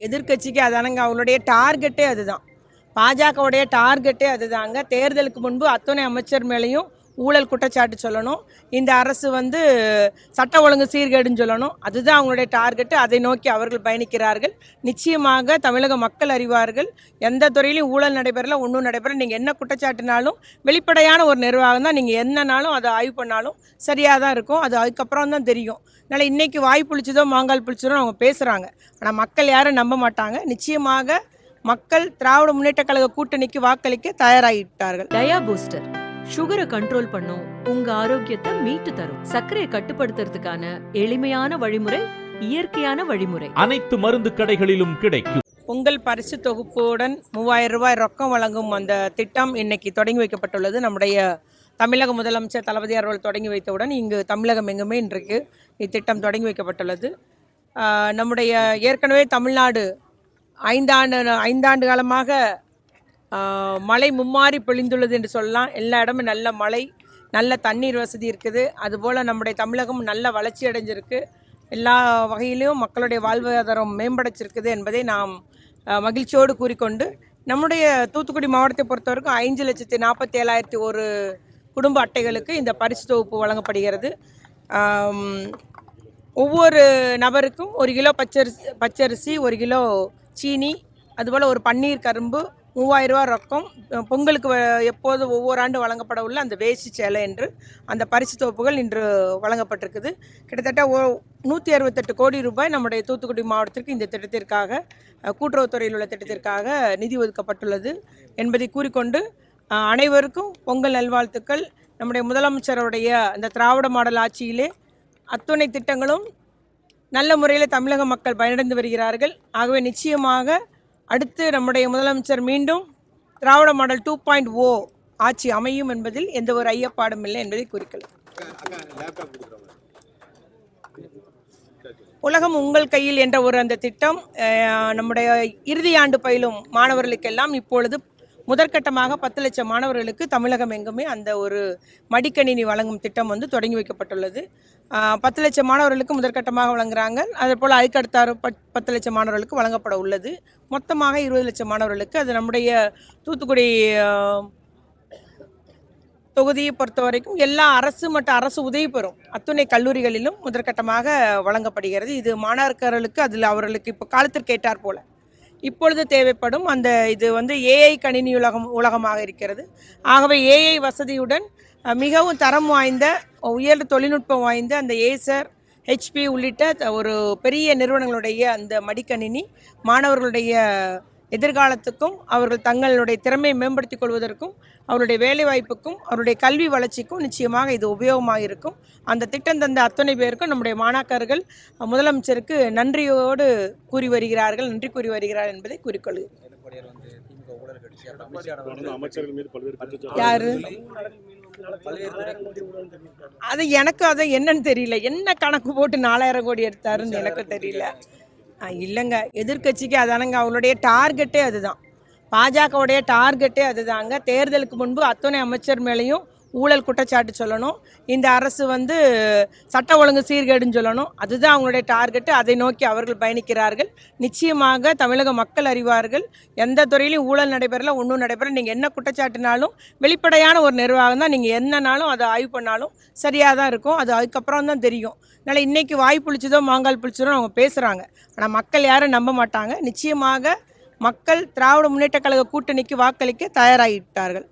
எதிர்க்கட்சிக்கு அதானங்க அவங்களுடைய டார்கெட்டே அதுதான். பாஜகவுடைய டார்கெட்டே அதுதாங்க. தேர்தலுக்கு முன்பு அத்தனை அமைச்சர் மேலேயும் ஊழல் குற்றச்சாட்டு சொல்லணும். இந்த அரசு வந்து சட்ட ஒழுங்கு சீர்கேடுன்னு சொல்லணும். அதுதான் அவங்களுடைய டார்கெட்டு. அதை நோக்கி அவர்கள் பயணிக்கிறார்கள். நிச்சயமாக தமிழக மக்கள் அறிவார்கள். எந்த துறையிலும் ஊழல் நடைபெறல ஒன்றும் நடைபெறல. நீங்கள் என்ன குற்றச்சாட்டுனாலும் வெளிப்படையான ஒரு நிர்வாகம் தான். நீங்கள் என்னனாலும் அதை ஆய்வு பண்ணாலும் சரியாக தான் இருக்கும். அது அதுக்கப்புறம் தான் தெரியும். அதனால் இன்றைக்கி வாய் புளிச்சதோ மாங்கால் புளிச்சதோ அவங்க பேசுகிறாங்க ஆனால் மக்கள் யாரும் நம்ப மாட்டாங்க. நிச்சயமாக மக்கள் திராவிட முன்னேற்ற கழக கூட்டணிக்கு வாக்களிக்க தயாராகிவிட்டார்கள் டயா பூஸ்டர். சுகரை கண்ட்ரோல் பண்ணும் உங்க ஆரோக்கியத்தை மீட்டு தரும். சர்க்கரையை கட்டுப்படுத்துறதுக்கான எளிமையான வழிமுறை இயற்கையான வழிமுறை. அனைத்து மருந்து கடைகளிலும் கிடைக்கும். பொங்கல் பரிசு தொகுப்புடன் மூவாயிரம் ரூபாய் ரொக்கம் வழங்கும் அந்த திட்டம் இன்னைக்கு தொடங்கி வைக்கப்பட்டுள்ளது. நம்முடைய தமிழக முதலமைச்சர் தளபதி அவர்கள் தொடங்கி வைத்தவுடன் இங்கு தமிழகம் எங்குமே இன்றைக்கு இத்திட்டம் தொடங்கி வைக்கப்பட்டுள்ளது. நம்முடைய ஏற்கனவே தமிழ்நாடு ஐந்தாண்டு ஐந்தாண்டு காலமாக மழை மும்மாறி பொழிந்துள்ளது என்று சொல்லலாம். எல்லா இடமும் நல்ல மழை நல்ல தண்ணீர் வசதி இருக்குது. அதுபோல் நம்முடைய தமிழகம் நல்ல வளர்ச்சி அடைஞ்சிருக்கு. எல்லா வகையிலும் மக்களுடைய வாழ்வாதாரம் மேம்படைச்சிருக்குது என்பதை நாம் மகிழ்ச்சியோடு கூறிக்கொண்டு நம்முடைய தூத்துக்குடி மாவட்டத்தை பொறுத்தவரைக்கும் ஐந்து லட்சத்தி நாற்பத்தி ஏழாயிரத்தி ஒரு குடும்ப அட்டைகளுக்கு இந்த பரிசு தொகுப்பு வழங்கப்படுகிறது. ஒவ்வொரு நபருக்கும் ஒரு கிலோ பச்சரிசி பச்சரிசி ஒரு கிலோ சீனி அதுபோல் ஒரு பன்னீர் கரும்பு மூவாயிரம் ரூபா ரொக்கம் பொங்கலுக்கு வ- எப்போது ஒவ்வொரு ஆண்டு வழங்கப்பட உள்ள அந்த வேஷ்டி சேலை என்று அந்த பரிசு தொகுப்புகள் இன்று வழங்கப்பட்டிருக்குது. கிட்டத்தட்ட ஓ நூற்றி அறுபத்தெட்டு கோடி ரூபாய் நம்முடைய தூத்துக்குடி மாவட்டத்திற்கு இந்த திட்டத்திற்காக கூட்டுறவுத்துறையில் உள்ள திட்டத்திற்காக நிதி ஒதுக்கப்பட்டுள்ளது என்பதை கூறிக்கொண்டு அனைவருக்கும் பொங்கல் நல்வாழ்த்துக்கள். நம்முடைய முதலமைச்சருடைய அந்த திராவிட மாடல் ஆட்சியிலே அத்துணை திட்டங்களும் நல்ல முறையில் தமிழக மக்கள் பயனடைந்து வருகிறார்கள். ஆகவே நிச்சயமாக அடுத்து நம்முடைய முதலமைச்சர் மீண்டும் Dravida model two point O ஆட்சி அமையும் என்பதில் எந்த ஒரு ஐயப்பாடும் இல்லை என்பதை குறிக்கலாம் உலகம் உங்கள் கையில் என்ற ஒரு அந்த திட்டம் நம்முடைய இறுதி ஆண்டு பயிலும் மாணவர்களுக்கெல்லாம் இப்பொழுது முதற்கட்டமாக பத்து லட்சம் மாணவர்களுக்கு தமிழகம் எங்குமே அந்த ஒரு மடிக்கணினி வழங்கும் திட்டம் வந்து தொடங்கி வைக்கப்பட்டுள்ளது. பத்து லட்சம் மாணவர்களுக்கு முதற்கட்டமாக வழங்குறாங்க. அதே போல் அதுக்கடுத்தாறு பத் பத்து லட்சம் மாணவர்களுக்கு வழங்கப்பட உள்ளது. மொத்தமாக இருபது லட்சம் மாணவர்களுக்கு அது நம்முடைய தூத்துக்குடி தொகுதியை பொறுத்த வரைக்கும் எல்லா அரசு மற்றும் அரசு உதவி பெறும். அத்துணை கல்லூரிகளிலும் முதற்கட்டமாக வழங்கப்படுகிறது. இது மாணவர்களுக்கு அதில் அவர்களுக்கு இப்போ காலத்திற்கு ஏற்றார் போல. இப்பொழுது தேவைப்படும் அந்த இது வந்து ஏஐ கணினி உலகம் உலகமாக இருக்கிறது. ஆகவே ஏஐ வசதியுடன் மிகவும் தரம் வாய்ந்த உயர் தொழில்நுட்பம் வாய்ந்த அந்த ஏசர் ஹெச்பி உள்ளிட்ட த- ஒரு பெரிய நிறுவனங்களுடைய அந்த மடிக்கணினி மாணவர்களுடைய எதிர்காலத்துக்கும் அவர்கள் தங்களுடைய திறமையை மேம்படுத்திக் கொள்வதற்கும் அவருடைய வேலைவாய்ப்புக்கும் அவருடைய கல்வி வளர்ச்சிக்கும் நிச்சயமாக இது உபயோகமாக இருக்கும். அந்த திட்டம் தந்த அத்தனை பேருக்கும் நம்முடைய மாணாக்கர்கள் முதலமைச்சருக்கு நன்றியோடு கூறி வருகிறார்கள் நன்றி கூறி வருகிறார்கள் என்பதை கூறிக்கொள்கிறேன். யாரு? அது எனக்கு அது என்னன்னு தெரியல. என்ன கணக்கு போட்டு நாலாயிரம் கோடி எடுத்தாருன்னு எனக்கு தெரியல. இல்லைங்க. எதிர்க்கட்சிக்கு அதானங்க அவங்களுடைய டார்கெட்டே அதுதான். பாஜகவுடைய டார்கெட்டே அதுதாங்க. தேர்தலுக்கு முன்பு அத்தனை அமைச்சர் மேலேயும் ஊழல் குற்றச்சாட்டு சொல்லணும். இந்த அரசு வந்து சட்ட ஒழுங்கு சீர்கேடுன்னு சொல்லணும். அதுதான் அவங்களுடைய டார்கெட்டு அதை நோக்கி அவர்கள் பயணிக்கிறார்கள். நிச்சயமாக தமிழக மக்கள் அறிவார்கள். எந்த துறையிலும் ஊழல் நடைபெறல ஒன்றும் நடைபெறல. நீங்கள் என்ன குற்றச்சாட்டுனாலும் வெளிப்படையான ஒரு நிர்வாகம் தான். நீங்கள் என்னனாலும் அதை ஆய்வு பண்ணாலும் சரியாக தான் இருக்கும். அது அதுக்கப்புறம் தான் தெரியும். அதனால் இன்றைக்கி வாய் புளிச்சதோ மாங்கால் புளிச்சதோ அவங்க பேசுகிறாங்க ஆனால் மக்கள் யாரும் நம்ப மாட்டாங்க. நிச்சயமாக மக்கள் திராவிட முன்னேற்ற கழக கூட்டணிக்கு வாக்களிக்க தயாராகிவிட்டார்கள்.